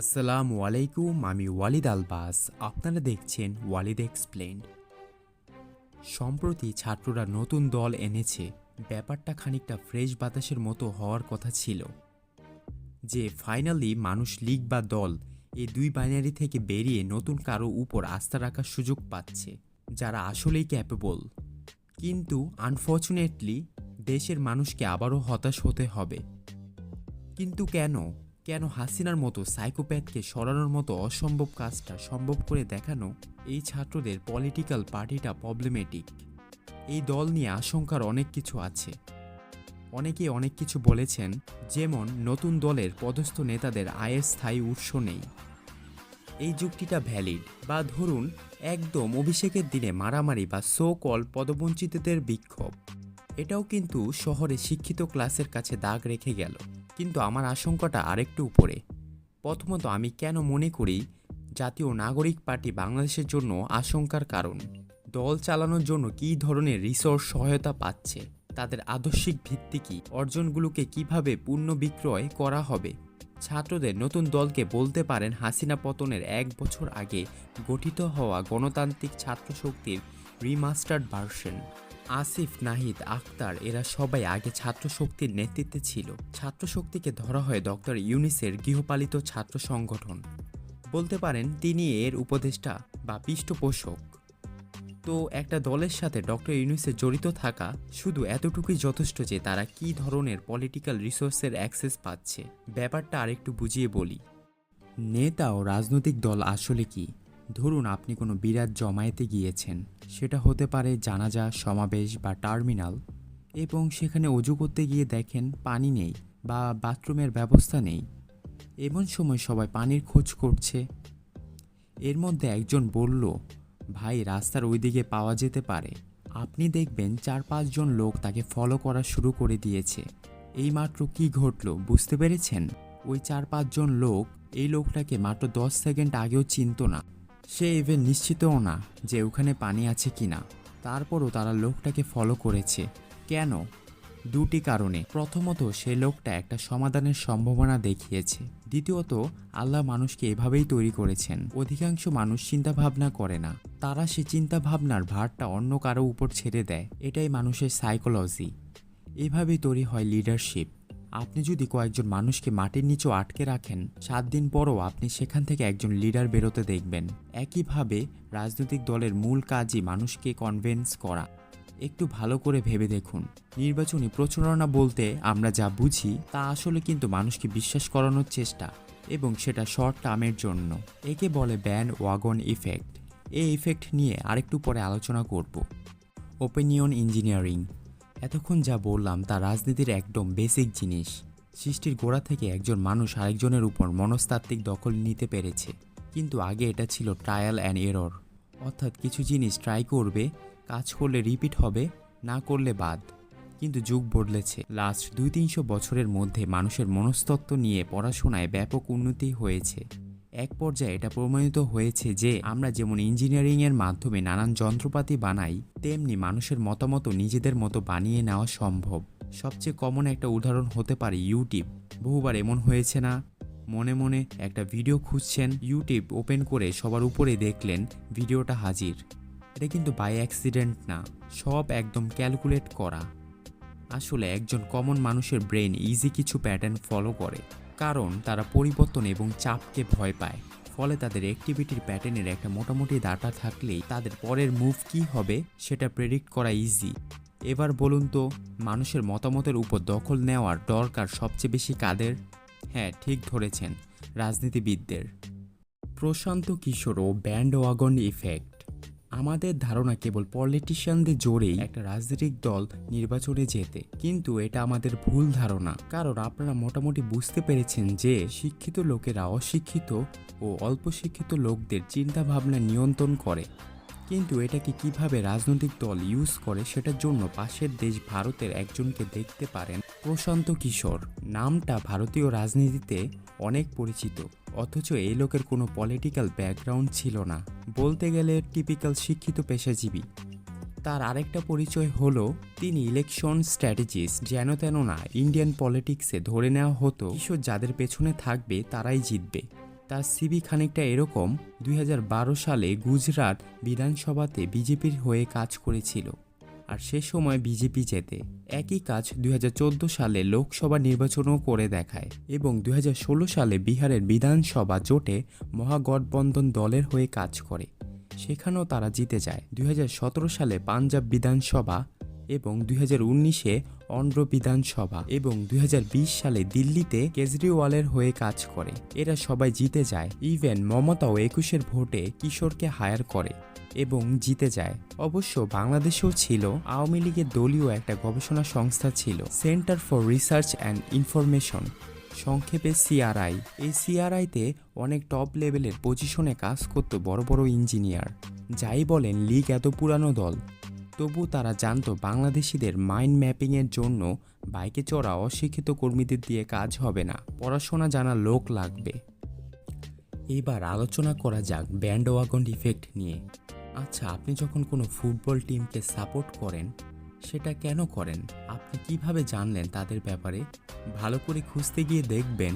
আসসালামু আলাইকুম, আমি ওয়ালিদ আলবাস। আপনারা দেখছেন ওয়ালিদ এক্সপ্লেন সম্প্রতি ছাত্ররা নতুন দল এনেছে। ব্যাপারটা খানিকটা ফ্রেশ বাতাসের মতো হওয়ার কথা ছিল। যে ফাইনালি মানুষ লীগ বা দল, এই দুই বাইনারি থেকে বেরিয়ে নতুন কারও উপর আস্থা রাখার সুযোগ পাচ্ছে, যারা আসলেই ক্যাপেবল কিন্তু আনফর্চুনেটলি দেশের মানুষকে আবারও হতাশ হতে হবে। কিন্তু কেন? কেন হাসিনার মতো সাইকোপ্যাথকে সরানোর মতো অসম্ভব কাজটা সম্ভব করে দেখানো এই ছাত্রদের পলিটিক্যাল পার্টিটা প্রবলেমেটিক এই দল নিয়ে আশঙ্কার অনেক কিছু আছে। অনেকে অনেক কিছু বলেছেন, যেমন নতুন দলের পদস্থ নেতাদের আয়ের স্থায়ী উৎস নেই। এই যুক্তিটা ভ্যালিড বা ধরুন একদম অভিষেকের দিনে মারামারি বা সো কল পদবঞ্চিতদের বিক্ষোভ। এটাও কিন্তু শহরে শিক্ষিত ক্লাসের কাছে দাগ রেখে গেল। কিন্তু আমার আশঙ্কাটা আরেকটু উপরে। প্রথমত আমি কেন মনে করি জাতীয় নাগরিক পার্টি বাংলাদেশের জন্য আশঙ্কার কারণ? দল চালানোর জন্য কী ধরনের রিসোর্স সহায়তা পাচ্ছে? তাদের আদর্শিক ভিত্তি কী? অর্জনগুলোকে কীভাবে পূর্ণ বিক্রয় করা হবে? ছাত্রদের নতুন দলকে বলতে পারেন হাসিনা পতনের এক বছর আগে গঠিত হওয়া গণতান্ত্রিক ছাত্র শক্তির রিমাস্টার্ড ভার্সন আসিফ, নাহিদ আক্তার এরা সবাই আগে ছাত্র শক্তির নেতৃত্বে ছিল। ছাত্র শক্তিকে ধরা হয় ডক্টর ইউনিসের গৃহপালিত ছাত্র সংগঠন। বলতে পারেন, তিনি এর উপদেষ্টা বা পৃষ্ঠপোষক। তো একটা দলের সাথে ডক্টর ইউনিসে জড়িত থাকা শুধু এতটুকুই যথেষ্ট যে তারা কী ধরনের পলিটিক্যাল রিসোর্সের অ্যাক্সেস পাচ্ছে। ব্যাপারটা আরেকটু বুঝিয়ে বলি। নেতা ও রাজনৈতিক দল আসলে কি? ধরুন আপনি কোনো বিরাট জমায়েতে গিয়েছেন, সেটা হতে পারে জানাজা, সমাবেশ বা টার্মিনাল, এবং সেখানে অজু করতে গিয়ে দেখেন পানি নেই বা বাথরুমের ব্যবস্থা নেই। এমন সময় সবাই পানির খোঁজ করছে। এর মধ্যে একজন বলল, ভাই, রাস্তার ওই দিকে পাওয়া যেতে পারে। আপনি দেখবেন চার পাঁচজন লোক তাকে ফলো করা শুরু করে দিয়েছে। এইমাত্র কি ঘটলো, বুঝতে পেরেছেন? ওই চার পাঁচজন লোক, এই লোকটাকে মাত্র দশ সেকেন্ড আগেও চিনতো না। সে ইভেন নিশ্চিতও না যে ওখানে পানি আছে কি না। তারপরও তারা লোকটাকে ফলো করেছে। কেন? দুটি কারণে। প্রথমত, সে লোকটা একটা সমাধানের সম্ভাবনা দেখিয়েছে। দ্বিতীয়ত, আল্লাহ মানুষকে এভাবেই তৈরি করেছেন। অধিকাংশ মানুষ চিন্তা ভাবনা করে না। তারা সে চিন্তা ভাবনার ভারটা অন্য কারও উপর ছেড়ে দেয়। এটাই মানুষের সাইকোলজি এভাবেই তৈরি হয় লিডারশিপ আপনি যদি কয়েকজন মানুষকে মাটির নিচেও আটকে রাখেন, সাত দিন পরও আপনি সেখান থেকে একজন লিডার বেরোতে দেখবেন। একইভাবে রাজনৈতিক দলের মূল কাজই মানুষকে কনভেন্স করা। একটু ভালো করে ভেবে দেখুন। নির্বাচনী প্রচারণা বলতে আমরা যা বুঝি, তা আসলে কিন্তু মানুষকে বিশ্বাস করানোর চেষ্টা এবং সেটা শর্ট টার্মের জন্য। একে বলে ব্যান্ড ওয়াগন ইফেক্ট। এই ইফেক্ট নিয়ে আরেকটু পরে আলোচনা করব। ওপিনিয়ন ইঞ্জিনিয়ারিং এতক্ষণ যা বললাম তা রাজনীতির একদম বেসিক জিনিস। সৃষ্টির গোড়া থেকে একজন মানুষ আরেকজনের উপর মনস্তাত্ত্বিক দখল নিতে পেরেছে। কিন্তু আগে এটা ছিল ট্রায়াল অ্যান্ড এরর অর্থাৎ কিছু জিনিস ট্রাই করবে, কাজ করলে রিপিট হবে, না করলে বাদ। কিন্তু যুগ বদলেছে। লাস্ট দুই তিনশো বছরের মধ্যে মানুষের মনস্তত্ত্ব নিয়ে পড়াশোনায় ব্যাপক উন্নতি হয়েছে। এক পর্যায়ে এটা প্রমাণিত হয়েছে যে আমরা যেমন ইঞ্জিনিয়ারিংয়ের মাধ্যমে নানান যন্ত্রপাতি বানাই, তেমনি মানুষের মতামত নিজেদের মতো বানিয়ে নেওয়া সম্ভব। সবচেয়ে কমন একটা উদাহরণ হতে পারে ইউটিউব বহুবার এমন হয়েছে না? মনে মনে একটা ভিডিও খুঁজছেন ইউটিউব ওপেন করে সবার উপরে দেখলেন, ভিডিওটা হাজির। এটা কিন্তু বাই অ্যাক্সিডেন্ট না, সব একদম ক্যালকুলেট করা। আসলে একজন কমন মানুষের ব্রেন ইজি কিছু প্যাটার্ন ফলো করে। কারণ তারা পরিবর্তন এবং চাপকে ভয় পায়। ফলে তাদের অ্যাক্টিভিটির প্যাটার্নের একটা মোটামুটি ডাটা থাকলেই তাদের পরের মুভ কী হবে সেটা প্রেডিক্ট করা ইজি এবার বলুন তো, মানুষের মতামতের উপর দখল নেওয়ার দরকার সবচেয়ে বেশি কাদের? হ্যাঁ ঠিক ধরেছেন, রাজনীতিবিদদের। প্রশান্ত কিশোর ও ব্যান্ড ওয়াগন ইফেক্ট আমাদের ধারণা কেবল পলিটিশিয়ানদের জোরেই একটা রাজনৈতিক দল নির্বাচনে যেতে। কিন্তু এটা আমাদের ভুল ধারণা। কারণ আপনারা মোটামুটি বুঝতে পেরেছেন যে শিক্ষিত লোকেরা অশিক্ষিত ও অল্প শিক্ষিত লোকদের চিন্তা ভাবনা নিয়ন্ত্রণ করে। কিন্তু এটাকে কীভাবে রাজনৈতিক দল ইউজ করে সেটার জন্য পাশের দেশ ভারতের একজনকে দেখতে পারেন প্রশান্ত কিশোর নামটা ভারতীয় রাজনীতিতে অনেক পরিচিত, অথচ এই লোকের কোনো পলিটিক্যাল ব্যাকগ্রাউন্ড ছিল না। বলতে গেলে টিপিক্যাল শিক্ষিত পেশাজীবী। তার আরেকটা পরিচয় হলো, তিনি ইলেকশন স্ট্র্যাটেজিস্ট যেন তেন না ইন্ডিয়ান পলিটিক্সে ধরে নেওয়া হতো। কিশোর যাদের পেছনে থাকবে, তারাই জিতবে। তার সিবি খানিকটা এরকম, দুই হাজার বারো সালে গুজরাট বিধানসভাতে বিজেপির হয়ে কাজ করেছিল। আর সে সময় বিজেপি জেতে। একই কাজ দুই হাজার চোদ্দ সালে লোকসভা নির্বাচনও করে দেখায় এবং দুই হাজার ষোলো সালে বিহারের বিধানসভা জোটে মহাগঠবন্ধন দলের হয়ে কাজ করে। সেখানেও তারা জিতে যায়। দুই হাজার সতেরো সালে পাঞ্জাব বিধানসভা এবং দুই হাজার উনিশে অন্ধ্র বিধানসভা এবং দুই হাজার বিশ সালে দিল্লিতে কেজরিওয়ালের হয়ে কাজ করে। এরা সবাই জিতে যায়। ইভেন মমতাও একুশের ভোটে কিশোরকে হায়ার করে। এবং জিতে যায়। অবশ্য বাংলাদেশেও ছিল, আওয়ামী লীগের দলীয় একটা গবেষণা সংস্থা ছিল, centre for research and information. সংক্ষেপে সিআরআই। এই সিআরআইতে অনেক টপ লেভেলের পজিশনে কাজ করতো বড় বড় ইঞ্জিনিয়ার, যাই বলেন লীগ এত পুরানো দল। তবু তারা জানতো বাংলাদেশিদের মাইন্ড ম্যাপিংয়ের জন্য বাইকে চড়া অশিক্ষিত কর্মীদের দিয়ে কাজ হবে না, পড়াশোনা জানা লোক লাগবে। এবার আলোচনা করা যাক ব্যান্ড ওয়াগন ইফেক্ট নিয়ে। আচ্ছা আপনি যখন কোনো ফুটবল টিমকে সাপোর্ট করেন, সেটা কেন করেন? আপনি কীভাবে জানলেন তাদের ব্যাপারে? ভালো করে খুঁজতে গিয়ে দেখবেন।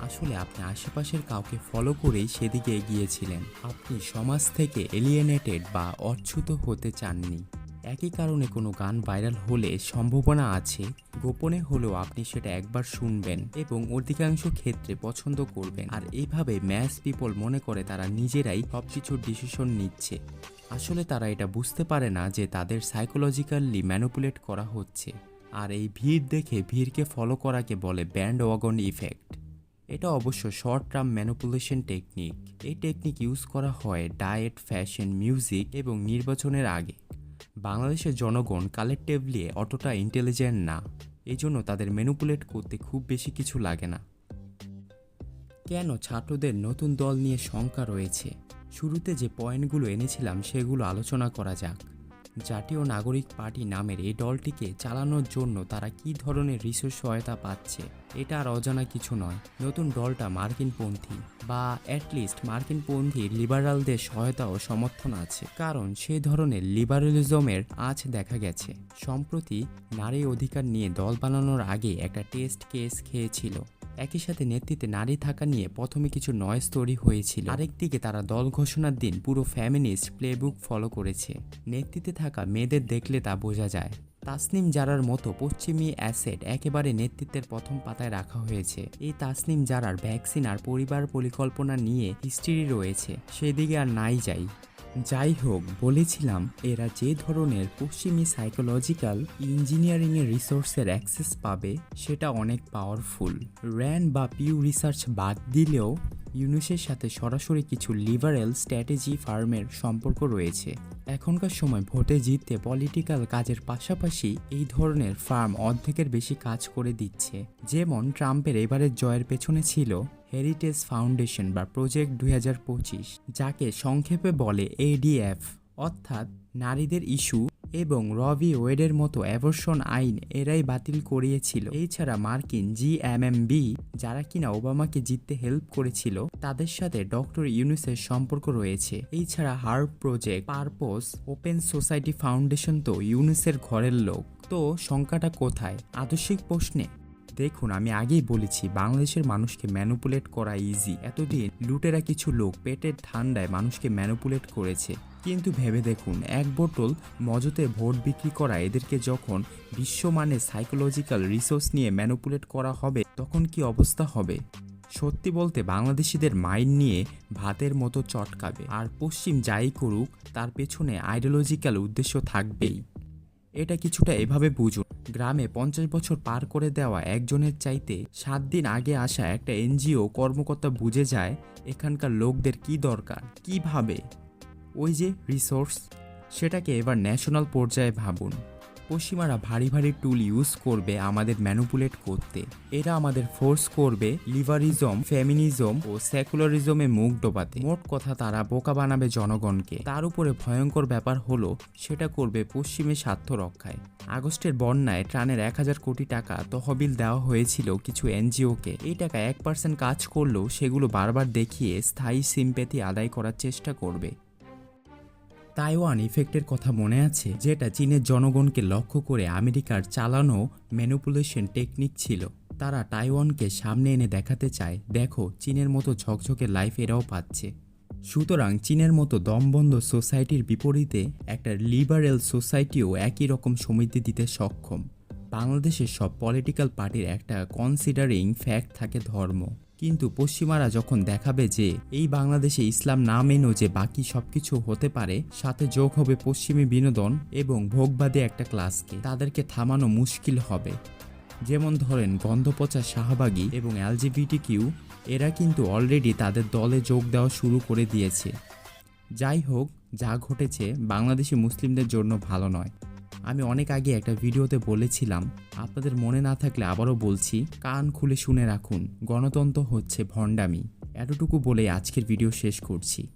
আসলে আপনি আশেপাশের কাউকে ফলো করেই সেদিকে এগিয়েছিলেন। আপনি সমাজ থেকে এলিয়েনেটেড বা অচ্যুত হতে চাননি। একই কারণে কোনো গান ভাইরাল হলে সম্ভাবনা আছে। গোপনে হলেও আপনি সেটা একবার শুনবেন এবং অধিকাংশ ক্ষেত্রে পছন্দ করবেন। আর এইভাবে ম্যাস পিপল মনে করে তারা নিজেরাই সব কিছুর ডিসিশন নিচ্ছে। আসলে তারা এটা বুঝতে পারে না যে তাদের সাইকোলজিক্যালি ম্যানুপুলেট করা হচ্ছে। আর এই ভিড় দেখে ভিড়কে ফলো করাকে বলে ব্যান্ড ওয়াগন ইফেক্ট। এটা অবশ্য শর্ট টার্ম ম্যানুপুলেশন টেকনিক। এই টেকনিক ইউজ করা হয় ডায়েট, ফ্যাশন, মিউজিক এবং নির্বাচনের আগে। বাংলাদেশের জনগণ কালেকটিভলি অতটা ইন্টেলিজেন্ট না। এই জন্য তাদের ম্যানুপুলেট করতে খুব বেশি কিছু লাগে না। কেন ছাত্রদের নতুন দল নিয়ে শঙ্কা রয়েছে? শুরুতে যে পয়েন্টগুলো এনেছিলাম সেগুলো আলোচনা করা যাক। জাতীয় নাগরিক পার্টি নামের এই দলটিকে চালানোর জন্য তারা কী ধরনের রিসোর্স সহায়তা পাচ্ছে, এটা আর অজানা কিছু নয়। নতুন দলটা মার্কিনপন্থী বা অ্যাটলিস্ট মার্কিনপন্থী লিবারালদের সহায়তা ও সমর্থন আছে। কারণ সে ধরনের লিবারালিজমের আজ দেখা গেছে। সম্প্রতি নারী অধিকার নিয়ে দল বানানোর আগে একটা টেস্ট কেস খেয়েছিল। একই সাথে নেতৃত্বে নারী থাকা নিয়ে প্রথমে কিছু নয়েজ তৈরি হয়েছিল। আরেকদিকে তারা দল ঘোষণার দিন পুরো ফ্যামিনিস্ট প্লেবুক ফলো করেছে। নেতৃত্বে থাকা মেয়েদের দেখলে তা বোঝা যায়। তাসনিম জারার মতো পশ্চিমী অ্যাসেট একেবারে নেতৃত্বের প্রথম পাতায় রাখা হয়েছে। এই তাসনিম জারার ভ্যাকসিন আর পরিবার পরিকল্পনা নিয়ে হিস্ট্রি রয়েছে। সেদিকে আর নাই যাই। যাই হোক বলেছিলাম এরা যে ধরনের পশ্চিমী সাইকোলজিক্যাল ইঞ্জিনিয়ারিংয়ের রিসোর্সের অ্যাক্সেস পাবে, সেটা অনেক পাওয়ারফুল র্যান বা পিউ রিসার্চ বাদ দিলেও ইউনুসের সাথে সরাসরি কিছু লিবারেল স্ট্র্যাটেজি ফার্মের সম্পর্ক রয়েছে। এখনকার সময় ভোটে জিততে পলিটিক্যাল কাজের পাশাপাশি এই ধরনের ফার্ম অর্ধেকের বেশি কাজ করে দিচ্ছে। যেমন ট্রাম্পের এবারের জয়ের পেছনে ছিল হেরিটেজ ফাউন্ডেশন বা প্রজেক্ট দুই হাজার পঁচিশ, যাকে সংক্ষেপে বলে এডিএফ অর্থাৎ নারীদের ইস্যু এবং রবি ওয়েডের মতো অ্যাবর্ষণ আইন এরাই বাতিল করিয়েছিল। এছাড়া মার্কিন জিএমএমবি যারা কিনা ওবামাকে জিততে হেল্প করেছিল, তাদের সাথে ডক্টর ইউনুসের সম্পর্ক রয়েছে। এছাড়া herb project, purpose, open society foundation তো ইউনুসের ঘরের লোক। তো, সংখ্যাটা কোথায়? আদর্শিক প্রশ্নে দেখুন, আমি আগেই বলেছি, বাংলাদেশের মানুষকে ম্যানুপুলেট করা ইজি এতদিন লুটেরা কিছু লোক পেটের ঠান্ডায় মানুষকে ম্যানুপুলেট করেছে। কিন্তু ভেবে দেখুন, এক বোতল মজতে ভোট বিক্রি করা, এদেরকে যখন বিশ্বমানের সাইকোলজিক্যাল রিসোর্স নিয়ে ম্যানুপুলেট করা হবে, তখন কি অবস্থা হবে? সত্যি বলতে, বাংলাদেশিদের মাইন্ড নিয়ে ভাতের মতো চটকাবে। আর পশ্চিম যাই করুক, তার পেছনে আইডিওলজিক্যাল উদ্দেশ্য থাকবেই। এটা কিছুটা এভাবে বুঝুন। গ্রামে পঞ্চাশ বছর পার করে দেওয়া একজনের চাইতে সাত দিন আগে আসা একটা এনজিও কর্মকর্তা বুঝে যায় এখানকার লোকদের কি দরকার, কীভাবে? ওই যে রিসোর্স, সেটাকে এবার ন্যাশনাল পর্যায়ে ভাবুন। পশ্চিমারা ভারী ভারী টুল ইউজ করবে আমাদের ম্যানুপুলেট করতে। এরা আমাদের ফোর্স করবে লিভারিজম ফেমিনিজম ও সেকুলারিজমে মুখ ডোবাতে। মোট কথা তারা বোকা বানাবে জনগণকে। তার উপরে ভয়ঙ্কর ব্যাপার হলো, সেটা করবে পশ্চিমে স্বার্থ রক্ষায়। আগস্টের বন্যায় ট্রানের এক হাজার কোটি টাকা তহবিল দেওয়া হয়েছিল কিছু এনজিওকে। এই টাকা এক পার্সেন্ট কাজ করলেও সেগুলো বারবার দেখিয়ে স্থায়ী সিম্প্যাথি আদায় করার চেষ্টা করবে। তাইওয়ান ইফেক্টের কথা মনে আছে, যেটা চীনের জনগণকে লক্ষ্য করে আমেরিকার চালানো ম্যানুপুলেশন টেকনিক ছিল। তারা তাইওয়ানকে সামনে এনে দেখাতে চায়, দেখো, চীনের মতো ঝকঝকে লাইফ এরাও পাচ্ছে। সুতরাং চীনের মতো দমবন্ধ সোসাইটির বিপরীতে একটা লিবারেল সোসাইটিও একই রকম সমৃদ্ধি দিতে সক্ষম। বাংলাদেশের সব পলিটিক্যাল পার্টির একটা কনসিডারিং ফ্যাক্ট থাকে ধর্ম। কিন্তু পশ্চিমারা যখন দেখাবে যে এই বাংলাদেশে ইসলাম না মেনেও যে বাকি সবকিছু হতে পারে, সাথে যোগ হবে পশ্চিমী বিনোদন এবং ভোগবাদী একটা ক্লাসকে তাদেরকে থামানো মুশকিল হবে। যেমন ধরেন গন্ধপচা শাহবাগী এবং এলজিবিটি কিউ এরা কিন্তু অলরেডি তাদের দলে যোগ দেওয়া শুরু করে দিয়েছে। যাই হোক, যা ঘটেছে বাংলাদেশি মুসলিমদের জন্য ভালো নয়। আমি অনেক আগে একটা ভিডিওতে বলেছিলাম, আপনাদের মনে না থাকলে আবারও বলছি, কান খুলে শুনে রাখুন। গণতন্ত্র হচ্ছে ভণ্ডামি। এতটুকু বলে আজকের ভিডিও শেষ করছি।